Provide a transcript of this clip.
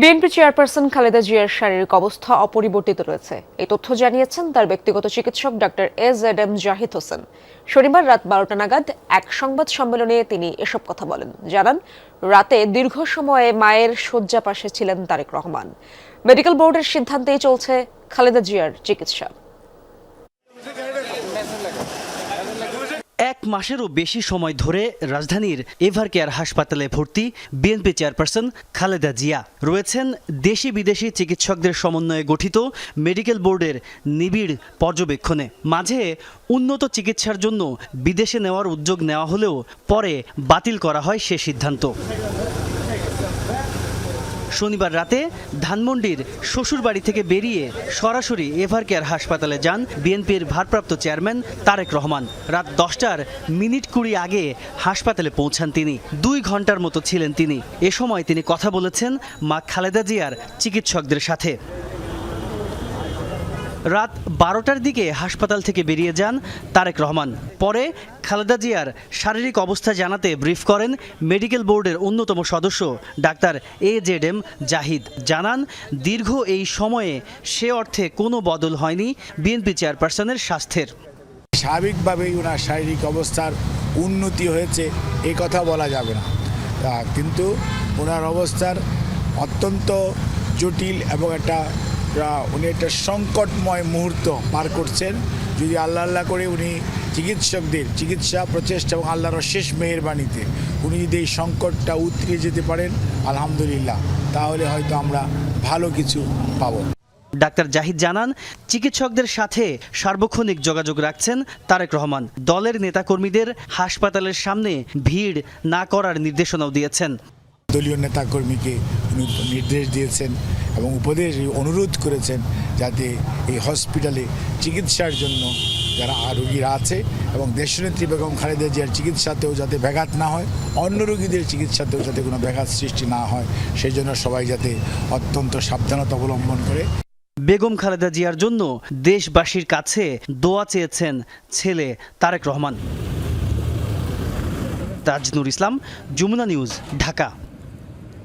BNP chairperson Khaleda জিয়ার শারীরিক অবস্থা অপরিবর্তিত রয়েছে। এই তথ্য জানিয়েছেন তার ব্যক্তিগত চিকিৎসক ডাক্তার এস এড এম জাহিদ হোসেন। শনিবার রাত বারোটা নাগাদ এক সংবাদ সম্মেলনে তিনি এসব কথা বলেন। জানান, রাতে দীর্ঘ সময়ে মায়ের শয্যা পাশে ছিলেন তারেক রহমান। মেডিকেল বোর্ডের সিদ্ধান্তেই চলছে খালেদা জিয়ার চিকিৎসা। এক মাসেরও বেশি সময় ধরে রাজধানীর এভার কেয়ার হাসপাতালে ভর্তি বিএনপি চেয়ারপারসন খালেদা জিয়া। রয়েছেন দেশি বিদেশি চিকিৎসকদের সমন্বয়ে গঠিত মেডিকেল বোর্ডের নিবিড় পর্যবেক্ষণে। মাঝে উন্নত চিকিৎসার জন্য বিদেশে নেওয়ার উদ্যোগ নেওয়া হলেও পরে বাতিল করা হয় সে সিদ্ধান্ত। শনিবার রাতে ধানমন্ডির শ্বশুরবাড়ি থেকে বেরিয়ে সরাসরি এভার কেয়ার হাসপাতালে যান বিএনপির ভারপ্রাপ্ত চেয়ারম্যান তারেক রহমান। রাত দশটার মিনিট কুড়ি আগে হাসপাতালে পৌঁছান তিনি। দুই ঘণ্টার মতো ছিলেন তিনি। এ সময় তিনি কথা বলেছেন মা খালেদা জিয়ার চিকিৎসকদের সাথে। রাত বারোটার দিকে হাসপাতাল থেকে বেরিয়ে যান তারেক রহমান। পরে খালেদা জিয়ার শারীরিক অবস্থা জানাতে ব্রিফ করেন মেডিকেল বোর্ডের অন্যতম সদস্য, doctor A Z M Zahid. জানান, দীর্ঘ এই সময়ে সে অর্থে কোনো বদল হয়নি বিএনপি চেয়ারপারসনের স্বাস্থ্যের। স্বাভাবিকভাবেই ওনার শারীরিক অবস্থার উন্নতি হয়েছে এই কথা বলা যাবে না। কিন্তু ওনার অবস্থার অত্যন্ত জটিল এবং একটা উনি একটা সংকটময় মুহূর্ত পার করছেন। যদি আল্লাহ আল্লাহ করে উনি চিকিৎসকদের চিকিৎসা প্রচেষ্টা এবং আল্লাহর শেষ মেহেরবাণীতে উনি যদি এই সংকটটা উতরে যেতে পারেন আলহামদুলিল্লাহ তাহলে হয়তো আমরা ভালো কিছু পাবো। ডাক্তার জাহিদ জানান চিকিৎসকদের সাথে সার্বক্ষণিক যোগাযোগ রাখছেন তারেক রহমান। দলের নেতাকর্মীদের হাসপাতালের সামনে ভিড় না করার নির্দেশনাও দিয়েছেন। দলীয় নেতাকর্মীকে উনি নির্দেশ দিয়েছেন। এবং উপদেশ অনুরোধ করেছেন যাতে এই হসপিটালে চিকিৎসার জন্য যারা রোগীরা আছে এবং দেশনেত্রী বেগম খালেদা জিয়ার চিকিৎসাতেও যাতে ব্যাঘাত না হয়, অন্য রোগীদের চিকিৎসাতেও যাতে কোনো ব্যাঘাত সৃষ্টি না হয় সেই জন্য সবাই যাতে অত্যন্ত সাবধানতা অবলম্বন করে। বেগম খালেদা জিয়ার জন্য দেশবাসীর কাছে দোয়া চেয়েছেন ছেলে তারেক রহমান। তাজনুর ইসলাম, যমুনা নিউজ, ঢাকা।